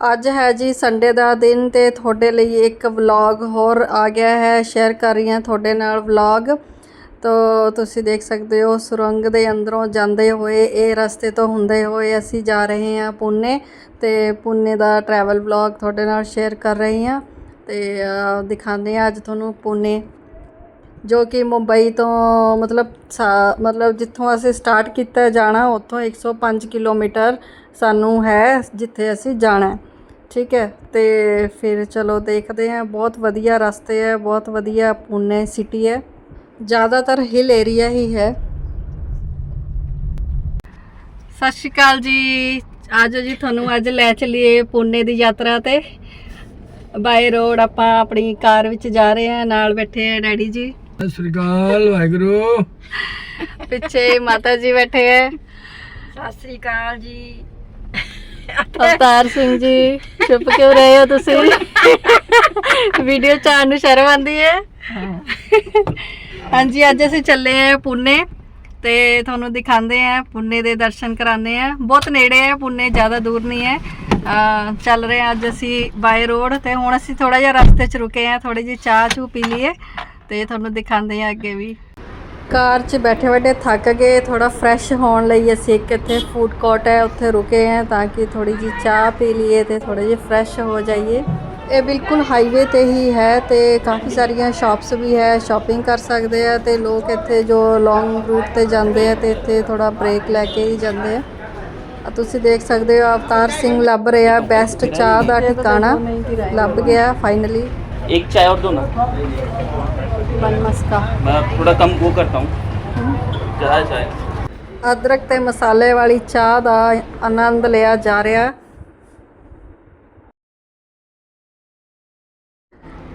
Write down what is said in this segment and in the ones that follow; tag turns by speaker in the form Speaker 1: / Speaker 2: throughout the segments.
Speaker 1: ਅੱਜ ਹੈ ਜੀ ਸੰਡੇ ਦਾ ਦਿਨ ਤੇ ਤੁਹਾਡੇ ਲਈ ਇੱਕ ਵਲੌਗ ਹੋਰ ਆ ਗਿਆ ਹੈ। ਸ਼ੇਅਰ ਕਰ ਰਹੀ ਹਾਂ ਤੁਹਾਡੇ ਨਾਲ ਵਲੌਗ ਤੋ ਤੁਸੀਂ ਦੇਖ ਸਕਦੇ ਹੋ, ਸੁਰੰਗ ਦੇ ਅੰਦਰੋਂ ਜਾਂਦੇ ਹੋਏ, ਇਹ ਰਸਤੇ ਤੋਂ ਹੁੰਦੇ ਹੋਏ ਅਸੀਂ ਜਾ ਰਹੇ ਹਾਂ ਪੁਨੇ ਤੇ ਪੁਨੇ ਦਾ ਟਰੈਵਲ ਵਲੌਗ ਤੁਹਾਡੇ ਨਾਲ ਸ਼ੇਅਰ ਕਰ ਰਹੀ ਹਾਂ। ਤੇ ਦਿਖਾਉਂਦੇ ਹਾਂ ਅੱਜ ਤੁਹਾਨੂੰ ਪੁਨੇ ਜੋ ਕਿ ਮੁੰਬਈ ਤੋਂ ਮਤਲਬ ਸਾ- ਮਤਲਬ ਜਿੱਥੋਂ ਅਸੀਂ ਸਟਾਰਟ ਕੀਤਾ ਜਾਣਾ, ਉੱਥੋਂ 105 ਕਿਲੋਮੀਟਰ ਸਾਨੂੰ ਹੈ ਜਿੱਥੇ ਅਸੀਂ ਜਾਣਾ ਠੀਕ ਹੈ ਅਤੇ ਫਿਰ ਚਲੋ ਦੇਖਦੇ ਹਾਂ, ਬਹੁਤ ਵਧੀਆ ਰਸਤੇ ਹੈ, ਬਹੁਤ ਵਧੀਆ ਪੁਣੇ ਸਿਟੀ ਹੈ। ਜ਼ਿਆਦਾਤਰ ਹਿਲ ਏਰੀਆ ਹੀ ਹੈ। ਸਤਿ ਸ਼੍ਰੀ ਅਕਾਲ ਜੀ। ਆਜੋ ਜੀ, ਤੁਹਾਨੂੰ ਅੱਜ ਲੈ ਚਲੀਏ ਪੁਣੇ ਦੀ ਯਾਤਰਾ ਤੇ। ਬਾਏ ਰੋਡ ਆਪਾਂ ਆਪਣੀ ਕਾਰ ਵਿੱਚ ਜਾ ਰਹੇ ਹਾਂ, ਨਾਲ ਬੈਠੇ ਹੈ ਡੈਡੀ ਜੀ।
Speaker 2: ਸਤਿ ਸ੍ਰੀ ਅਕਾਲ ਵਾਹਿਗੁਰੂ।
Speaker 1: ਪਿੱਛੇ ਮਾਤਾ ਜੀ ਬੈਠੇ ਹੈ
Speaker 3: ਸਤਿ ਸ੍ਰੀ ਅਕਾਲ ਜੀ।
Speaker 1: ਅਵਤਾਰ ਸਿੰਘ ਜੀ ਚੁੱਪ ਕਿਉਂ ਰਹੇ ਹੋ ਤੁਸੀਂ? ਵੀਡੀਓ ਚਾਰ ਨੂੰ ਸ਼ਰਮ ਆਉਂਦੀ ਹੈ ਹਾਂਜੀ ਅੱਜ ਅਸੀਂ ਚੱਲੇ ਆ ਪੁਨੇ ਤੇ ਤੁਹਾਨੂੰ ਦਿਖਾਉਂਦੇ ਆ ਪੁਨੇ ਦੇ ਦਰਸ਼ਨ ਕਰਾਉਂਦੇ ਆ। ਬਹੁਤ ਨੇੜੇ ਹੈ ਪੁਨੇ ਜ਼ਿਆਦਾ ਦੂਰ ਨਹੀਂ ਹੈ ਚੱਲ ਰਹੇ ਹਾਂ ਅੱਜ ਅਸੀਂ ਬਾਈ ਰੋਡ ਤੇ ਹੁਣ ਅਸੀਂ ਥੋੜਾ ਜਿਹਾ ਰਸਤੇ 'ਚ ਰੁਕੇ ਆ ਥੋੜੀ ਜਿਹੀ ਚਾਹ ਚੂ ਪੀ ਲਈਏ। ਤੇ ਤੁਹਾਨੂੰ ਦਿਖਾਉਂਦੇ ਆ ਅੱਗੇ ਵੀ। ਕਾਰ 'ਚ ਬੈਠੇ ਬੈਠੇ ਥੱਕ ਗਏ ਥੋੜਾ ਫਰੈਸ਼ ਹੋਣ ਲਈ ਅਸੀਂ ਇੱਕ ਇੱਥੇ ਫੂਡ ਕੋਰਟ ਹੈ ਉੱਥੇ ਰੁਕੇ ਹਾਂ ਤਾਂ ਕਿ ਥੋੜੀ ਜੀ ਚਾਹ ਪੀ ਲਈਏ ਤੇ ਥੋੜੇ ਜਿਹਾ ਫਰੈਸ਼ ਹੋ ਜਾਈਏ। ਇਹ ਬਿਲਕੁਲ ਹਾਈਵੇ ਤੇ ਹੀ ਹੈ ਤੇ ਕਾਫੀ ਸਾਰੀਆਂ ਸ਼ਾਪਸ ਵੀ ਹੈ ਸ਼ਾਪਿੰਗ ਕਰ ਸਕਦੇ ਆ ਤੇ ਲੋਕ ਇੱਥੇ ਜੋ ਲੌਂਗ ਰੂਟ ਤੇ ਜਾਂਦੇ ਆ ਤੇ ਇੱਥੇ ਥੋੜਾ ਬ੍ਰੇਕ ਲੈ ਕੇ ਹੀ ਜਾਂਦੇ ਆ। ਤੁਸੀਂ ਦੇਖ ਸਕਦੇ ਹੋ ਅਵਤਾਰ ਸਿੰਘ ਲੱਭ ਰਿਹਾ ਬੈਸਟ ਚਾਹ ਦਾ ਠਿਕਾਣਾ। ਲੱਭ ਗਿਆ ਫਾਈਨਲੀ
Speaker 4: ਇੱਕ ਚਾਹ ਔਰ ਦੋ ਨਾ।
Speaker 1: ਬਨ ਮਸਕਾ
Speaker 4: मैं थोड़ा कम वो करता हूँ ज़्यादा चाय
Speaker 1: ਅਦਰਕ ਤੇ ਮਸਾਲੇ ਵਾਲੀ ਚਾਹ ਦਾ ਆਨੰਦ ਲਿਆ ਜਾ ਰਿਹਾ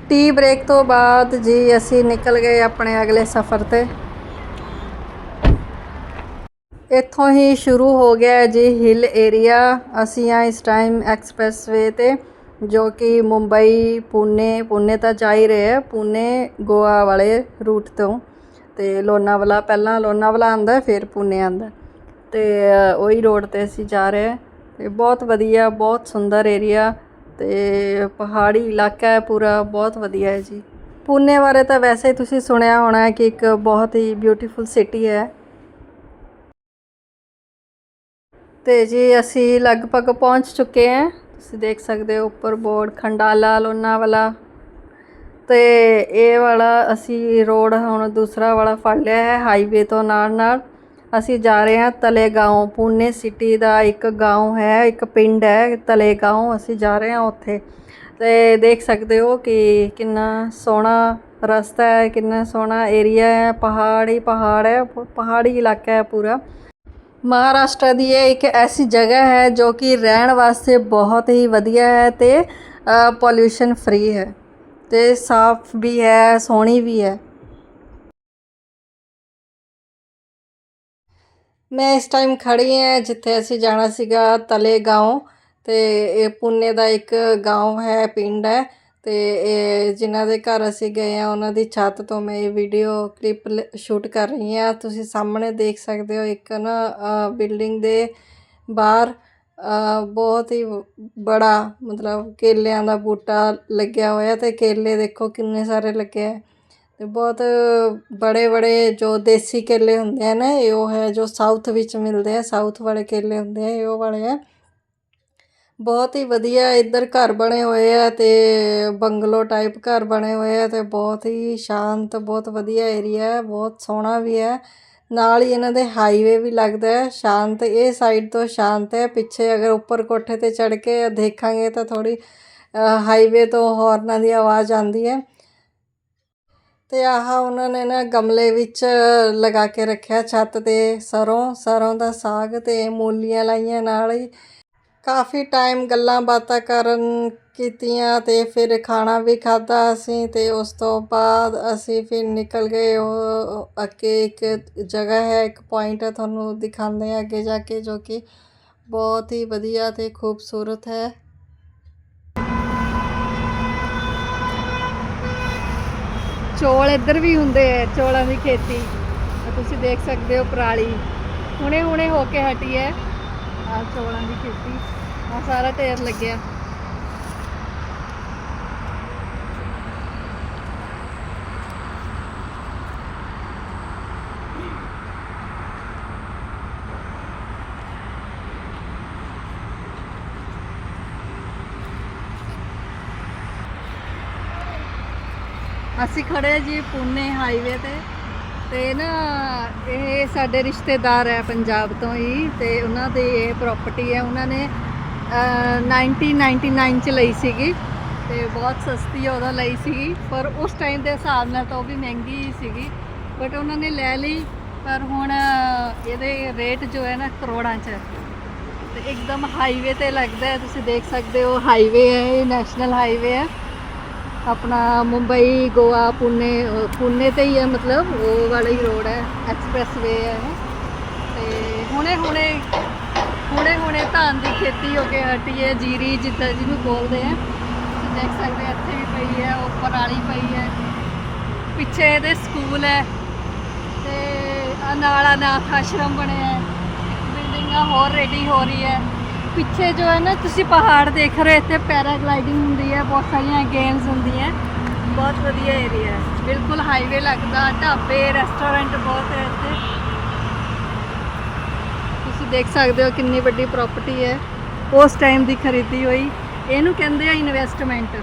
Speaker 1: ਟੀ ਬ੍ਰੇਕ ਤੋਂ ਬਾਅਦ ਜੀ ਅਸੀਂ ਨਿਕਲ ਗਏ ਆਪਣੇ ਅਗਲੇ ਸਫ਼ਰ ਤੇ ਇੱਥੋਂ ਹੀ ਸ਼ੁਰੂ ਹੋ ਗਿਆ ਹੈ ਜੀ ਹਿਲ ਏਰੀਆ ਅਸੀਂ ਆ ਇਸ ਟਾਈਮ ਐਕਸਪ੍ਰੈਸਵੇ ਤੇ ਜੋ ਕਿ ਮੁੰਬਈ ਪੁਨੇ ਪੂਨੇ ਤਾਂ ਜਾ ਹੀ ਰਹੇ ਹੈ ਪੁਨੇ ਗੋਆ ਵਾਲੇ ਰੂਟ ਤੋਂ। ਅਤੇ ਲੋਨਾਵਾਲਾ, ਪਹਿਲਾਂ ਲੋਨਾਵਾਲਾ ਆਉਂਦਾ, ਫਿਰ ਪੂਨੇ ਆਉਂਦਾ। ਅਤੇ ਉਹੀ ਰੋਡ ਤੇ ਅਸੀਂ ਜਾ ਰਹੇ ਹਾਂ ਤੇ ਬਹੁਤ ਵਧੀਆ, ਬਹੁਤ ਸੁੰਦਰ ਏਰੀਆ ਅਤੇ ਪਹਾੜੀ ਇਲਾਕਾ ਹੈ ਪੂਰਾ, ਬਹੁਤ ਵਧੀਆ ਹੈ ਜੀ। ਪੂਨੇ ਬਾਰੇ ਤਾਂ ਵੈਸੇ ਹੀ ਤੁਸੀਂ ਸੁਣਿਆ ਹੋਣਾ ਹੈ ਕਿ ਇੱਕ ਬਹੁਤ ਹੀ ਬਿਊਟੀਫੁਲ ਸਿਟੀ ਹੈ। ਤੇ ਜੀ ਅਸੀਂ ਲਗਭਗ ਪਹੁੰਚ ਚੁੱਕੇ ਹਾਂ। ਤੁਸੀਂ ਦੇਖ ਸਕਦੇ ਹੋ ਉੱਪਰ ਬੋਰਡ ਖੰਡਾਲਾ ਲੋਨਾਵਾਲਾ ਤੇ ਇਹ ਵਾਲਾ ਅਸੀਂ ਰੋਡ ਹੁਣ ਦੂਸਰਾ ਵਾਲਾ ਫੜ ਲਿਆ ਹੈ ਹਾਈਵੇ ਤੋਂ ਨਾਲ ਨਾਲ ਅਸੀਂ ਜਾ ਰਹੇ ਹਾਂ ਤਲੇਗਾਉਂ ਪੁਣੇ ਸਿਟੀ ਦਾ ਇੱਕ گاؤں ਹੈ ਇੱਕ ਪਿੰਡ ਹੈ ਤਲੇਗਾਉਂ ਅਸੀਂ ਜਾ ਰਹੇ ਹਾਂ ਉੱਥੇ ਤੇ ਦੇਖ ਸਕਦੇ ਹੋ ਕਿ ਕਿੰਨਾ ਸੋਹਣਾ ਰਸਤਾ ਹੈ ਕਿੰਨਾ ਸੋਹਣਾ ਏਰੀਆ ਹੈ ਪਹਾੜੀ ਪਹਾੜ ਹੈ ਪ- ਪਹਾੜੀ ਇਲਾਕਾ ਹੈ ਪੂਰਾ ਮਹਾਰਾਸ਼ਟਰ ਦੀ ਇਹ ਇੱਕ ਐਸੀ ਜਗ੍ਹਾ ਹੈ ਜੋ ਕਿ ਰਹਿਣ ਵਾਸਤੇ ਬਹੁਤ ਹੀ ਵਧੀਆ ਹੈ ਤੇ ਪੋਲਿਊਸ਼ਨ ਫ੍ਰੀ ਹੈ ਤੇ ਸਾਫ਼ ਵੀ ਹੈ ਸੋਹਣੀ ਵੀ ਹੈ ਮੈਂ ਇਸ ਟਾਈਮ ਖੜੀ ਹਾਂ ਜਿੱਥੇ ਅਸੀਂ ਜਾਣਾ ਸੀਗਾ ਤਲੇਗਾਉਂ ਤੇ ਇਹ ਪੁਣੇ ਦਾ ਇੱਕ گاؤں ਹੈ ਪਿੰਡ ਹੈ ਤੇ ਇਹ ਜਿਨ੍ਹਾਂ ਦੇ ਘਰ ਅਸੀਂ ਗਏ ਆ ਉਹਨਾਂ ਦੀ ਛੱਤ ਤੋਂ ਮੈਂ ਇਹ ਵੀਡੀਓ ਕਲਿੱਪ ਸ਼ੂਟ ਕਰ ਰਹੀ ਹਾਂ। ਤੁਸੀਂ ਸਾਹਮਣੇ ਦੇਖ ਸਕਦੇ ਹੋ ਇੱਕ ਨਾ ਬਿਲਡਿੰਗ ਦੇ ਬਾਹਰ ਬਹੁਤ ਹੀ ਬੜਾ ਮਤਲਬ ਕੇਲਿਆਂ ਦਾ ਬੂਟਾ ਲੱਗਿਆ ਹੋਇਆ ਤੇ ਕੇਲੇ ਦੇਖੋ ਕਿੰਨੇ ਸਾਰੇ ਲੱਗੇ ਆ। ਤੇ ਬਹੁਤ ਬੜੇ ਬੜੇ ਜੋ ਦੇਸੀ ਕੇਲੇ ਹੁੰਦੇ ਆ ਨਾ, ਇਹ ਉਹ ਹੈ ਜੋ ਸਾਊਥ ਵਿੱਚ ਮਿਲਦੇ ਆ ਸਾਊਥ ਵਾਲੇ ਕੇਲੇ ਹੁੰਦੇ ਆ, ਇਹ ਉਹ ਵਾਲੇ ਆ। ਬਹੁਤ ਹੀ ਵਧੀਆ ਇੱਧਰ ਘਰ ਬਣੇ ਹੋਏ ਆ ਤੇ ਬੰਗਲੋ ਟਾਈਪ ਘਰ ਬਣੇ ਹੋਏ ਆ ਤੇ ਬਹੁਤ ਹੀ ਸ਼ਾਂਤ, ਬਹੁਤ ਵਧੀਆ ਏਰੀਆ ਹੈ, ਬਹੁਤ ਸੋਹਣਾ ਵੀ ਹੈ। ਨਾਲ ਹੀ ਇਹਨਾਂ ਦੇ ਹਾਈਵੇ ਵੀ ਲੱਗਦਾ ਹੈ, ਸ਼ਾਂਤ, ਇਹ ਸਾਈਡ ਤੋਂ ਸ਼ਾਂਤ ਹੈ। ਪਿੱਛੇ ਅਗਰ ਉੱਪਰ ਕੋਠੇ ਤੇ ਚੜ ਕੇ ਦੇਖਾਂਗੇ ਤਾਂ ਥੋੜੀ ਹਾਈਵੇ ਤੋਂ ਹੌਰਨਾਂ ਦੀ ਆਵਾਜ਼ ਆਉਂਦੀ ਹੈ। ਤੇ ਆਹ ਉਹਨਾਂ ਨੇ ਨਾ ਗਮਲੇ ਵਿੱਚ ਲਗਾ ਕੇ ਰੱਖਿਆ ਛੱਤ ਤੇ, ਸਰੋਂ ਸਰੋਂ ਦਾ ਸਾਗ ਤੇ ਮੂਲੀਆਂ ਲਾਈਆਂ ਨਾਲ ਹੀ। ਕਾਫੀ ਟਾਈਮ ਗੱਲਾਂ ਬਾਤਾਂ ਕਰਨ ਕੀਤੀਆਂ ਤੇ ਫਿਰ ਖਾਣਾ ਵੀ ਖਾਧਾ ਅਸੀਂ ਤੇ ਉਸ ਤੋਂ ਬਾਅਦ ਅਸੀਂ ਫਿਰ ਨਿਕਲ ਗਏ। ਉਹ ਅੱਗੇ ਇੱਕ ਜਗ੍ਹਾ ਹੈ, ਇੱਕ ਪੁਆਇੰਟ ਹੈ ਤੁਹਾਨੂੰ ਦਿਖਾਉਂਦੇ ਆ ਅੱਗੇ ਜਾ ਕੇ ਜੋ ਕਿ ਬਹੁਤ ਹੀ ਵਧੀਆ ਤੇ ਖੂਬਸੂਰਤ ਹੈ। ਚੌਲ ਇੱਧਰ ਵੀ ਹੁੰਦੇ ਐ ਚੌਲਾਂ ਦੀ ਖੇਤੀ। ਤੁਸੀਂ ਦੇਖ ਸਕਦੇ ਹੋ ਪਰਾਲੀ। ਹੁਣੇ ਹੁਣੇ ਹੋ ਕੇ ਹਟੀ ਹੈ। ਆਹ ਚੌਲਾਂ ਦੀ ਖੇਤੀ ਆ ਸਾਰਾ ਟੇਰ ਲੱਗਿਆ ਅਸੀਂ ਖੜੇ ਜੀ ਪੁਨੇ ਹਾਈਵੇ ਤੇ ਤੇ ਨਾ ਇਹ ਸਾਡੇ ਰਿਸ਼ਤੇਦਾਰ ਹੈ ਪੰਜਾਬ ਤੋਂ ਹੀ ਤੇ ਉਹਨਾਂ ਦੀ ਇਹ ਪ੍ਰਾਪਰਟੀ ਹੈ ਉਹਨਾਂ ਨੇ ਅਹ, 1999 ਚ ਲਈ ਸੀਗੀ ਤੇ ਬਹੁਤ ਸਸਤੀ ਉਹਦਾ ਲਈ ਸੀਗੀ ਪਰ ਉਸ ਟਾਈਮ ਦੇ ਹਿਸਾਬ ਨਾਲ ਤਾਂ ਉਹ ਵੀ ਮਹਿੰਗੀ ਹੀ ਸੀਗੀ ਬਟ ਉਹਨਾਂ ਨੇ ਲੈ ਲਈ ਪਰ ਹੁਣ ਇਹਦੇ ਰੇਟ ਜੋ ਹੈ ਨਾ ਕਰੋੜਾਂ 'ਚ ਹੈ। ਤੇ ਇੱਕਦਮ ਹਾਈਵੇ ਤੇ ਲੱਗਦਾ ਤੁਸੀਂ ਦੇਖ ਸਕਦੇ ਹੋ ਹਾਈਵੇ ਹੈ ਇਹ ਨੈਸ਼ਨਲ ਹਾਈਵੇ ਹੈ। ਆਪਣਾ ਮੁੰਬਈ, ਗੋਆ, ਪੁਣੇ, ਅਹ ਤੇ ਹੀ ਹੈ ਮਤਲਬ, ਉਹ ਵਾਲਾ ਹੀ ਰੋਡ ਹੈ ਐਕਸਪ੍ਰੈਸ ਵੇ ਹੈ ਇਹ। ਤੇ ਹੁਣੇ ਹੁਣੇ ਹੁਣੇ ਹੁਣੇ ਧਾਨ ਦੀ ਖੇਤੀ ਹੋ ਕੇ ਹਟੀ ਹੈ, ਜੀਰੀ ਜਿੱਦਾਂ ਜਿਹਨੂੰ ਬੋਲਦੇ ਆ ਤੁਸੀਂ ਦੇਖ ਸਕਦੇ ਇੱਥੇ ਵੀ ਪਈ ਹੈ, ਉੱਪਰ ਵਾਲੀ ਪਈ ਹੈ। ਪਿੱਛੇ ਇਹਦੇ ਸਕੂਲ ਹੈ। ਤੇ ਆਹ ਨਾਲ ਅਨਾਥ ਆਸ਼ਰਮ ਬਣਿਆ ਹੈ। ਬਿਲਡਿੰਗਾਂ ਹੋਰ ਰੈਡੀ ਹੋ ਰਹੀ ਹੈ। ਪਿੱਛੇ ਜੋ ਹੈ ਨਾ ਤੁਸੀਂ ਪਹਾੜ ਦੇਖ ਰਹੇ ਹੋ, ਇੱਥੇ ਪੈਰਾਗਲਾਈਡਿੰਗ ਹੁੰਦੀ ਹੈ ਬਹੁਤ ਸਾਰੀਆਂ ਗੇਮਸ ਹੁੰਦੀਆਂ ਬਹੁਤ ਵਧੀਆ ਏਰੀਆ ਹੈ। ਬਿਲਕੁਲ ਹਾਈਵੇ ਲੱਗਦਾ ਢਾਬੇ ਰੈਸਟੋਰੈਂਟ ਬਹੁਤ ਹੈ ਇੱਥੇ। ਤੁਸੀਂ ਦੇਖ ਸਕਦੇ ਹੋ ਕਿੰਨੀ ਵੱਡੀ ਪ੍ਰਾਪਰਟੀ ਹੈ। ਉਸ ਟਾਈਮ ਦੀ ਖਰੀਦੀ ਹੋਈ। ਇਹਨੂੰ ਕਹਿੰਦੇ ਆ ਇਨਵੈਸਟਮੈਂਟ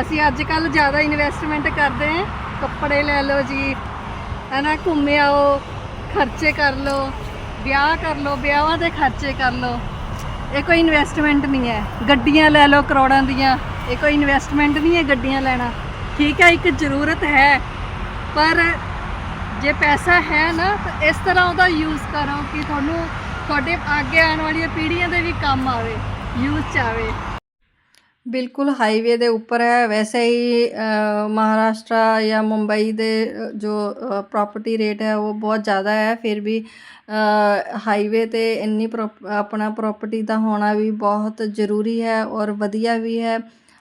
Speaker 1: ਅਸੀਂ ਅੱਜ ਕੱਲ ਜ਼ਿਆਦਾ ਇਨਵੈਸਟਮੈਂਟ ਕਰਦੇ ਹਾਂ। ਕੱਪੜੇ ਲੈ ਲਓ ਜੀ ਹਨਾ ਘੁੰਮ ਆਓ ਖਰਚੇ ਕਰ ਲਓ ਵਿਆਹ ਕਰ ਲਓ ਵਿਆਹਾਂ ਦੇ ਖਰਚੇ ਕਰ ਲਓ। ਇਹ ਕੋਈ ਇਨਵੈਸਟਮੈਂਟ ਨਹੀਂ ਹੈ। ਗੱਡੀਆਂ ਲੈ ਲਓ ਕਰੋੜਾਂ ਦੀਆਂ। ਇਹ ਕੋਈ ਇਨਵੈਸਟਮੈਂਟ ਨਹੀਂ ਹੈ ਗੱਡੀਆਂ ਲੈਣਾ। ਠੀਕ ਹੈ, ਇੱਕ ਜ਼ਰੂਰਤ ਹੈ। ਪਰ ਜੇ ਪੈਸਾ ਹੈ ਨਾ, ਤਾਂ ਇਸ ਤਰ੍ਹਾਂ ਉਹਦਾ ਯੂਜ਼ ਕਰੋ ਕਿ ਤੁਹਾਨੂੰ ਤੁਹਾਡੇ ਅੱਗੇ ਆਉਣ ਵਾਲੀਆਂ ਪੀੜ੍ਹੀਆਂ ਦੇ ਵੀ ਕੰਮ ਆਵੇ ਯੂਜ਼ ਚ ਆਵੇ। ਬਿਲਕੁਲ ਹਾਈਵੇ ਦੇ ਉੱਪਰ ਹੈ। ਵੈਸੇ ਹੀ ਅ, ਮਹਾਰਾਸ਼ਟਰ ਜਾਂ ਮੁੰਬਈ ਦੇ ਅ, ਜੋ ਪ੍ਰਾਪਰਟੀ ਰੇਟ ਹੈ ਉਹ ਬਹੁਤ ਜ਼ਿਆਦਾ ਹੈ। ਫਿਰ ਵੀ ਹਾਈਵੇ ਤੇ ਇੰਨੀ ਪ੍ਰੋਪ- ਆਪਣਾ ਪ੍ਰੋਪਰਟੀ ਦਾ ਹੋਣਾ ਵੀ ਬਹੁਤ ਜ਼ਰੂਰੀ ਹੈ ਔਰ ਵਧੀਆ ਵੀ ਹੈ।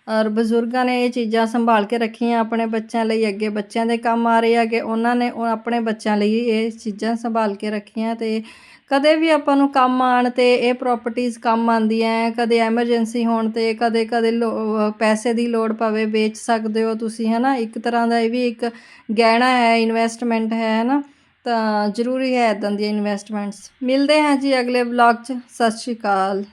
Speaker 1: ਔਰ ਬਜ਼ੁਰਗਾਂ ਨੇ ਇਹ ਚੀਜ਼ਾਂ ਸੰਭਾਲ ਕੇ ਰੱਖੀਆਂ ਆਪਣੇ ਬੱਚਿਆਂ ਲਈ, ਅੱਗੇ ਬੱਚਿਆਂ ਦੇ ਕੰਮ ਆ ਰਹੇ ਹੈਗੇ। ਉਹਨਾਂ ਨੇ ਉਹ ਆਪਣੇ ਬੱਚਿਆਂ ਲਈ ਇਹ ਚੀਜ਼ਾਂ ਸੰਭਾਲ ਕੇ ਰੱਖੀਆਂ ਤੇ ਕਦੇ ਵੀ ਆਪਾਂ ਨੂੰ ਕੰਮ ਆਣ ਤੇ ਇਹ ਪ੍ਰਾਪਰਟੀਆਂ ਕੰਮ ਆਉਂਦੀਆਂ ਕਦੇ ਐਮਰਜੈਂਸੀ ਹੋਣ ਤੇ ਕਦੇ ਕਦੇ ਲੋ- ਪੈਸੇ ਦੀ ਲੋੜ ਪਵੇ, ਵੇਚ ਸਕਦੇ ਹੋ ਤੁਸੀਂ ਹੈ ਨਾ ਇੱਕ ਤਰ੍ਹਾਂ ਦਾ ਇਹ ਵੀ ਇੱਕ ਗਹਿਣਾ ਹੈ ਇਨਵੈਸਟਮੈਂਟ ਹੈ ਹੈ ਨਾ ਤਾਂ ਜ਼ਰੂਰੀ ਹੈ ਇਦਾਂ ਦੀਆਂ ਇਨਵੈਸਟਮੈਂਟਸ ਮਿਲਦੇ ਹਾਂ ਜੀ ਅਗਲੇ ਵਲੌਗ 'ਚ। ਸਤਿ ਸ਼੍ਰੀ ਅਕਾਲ।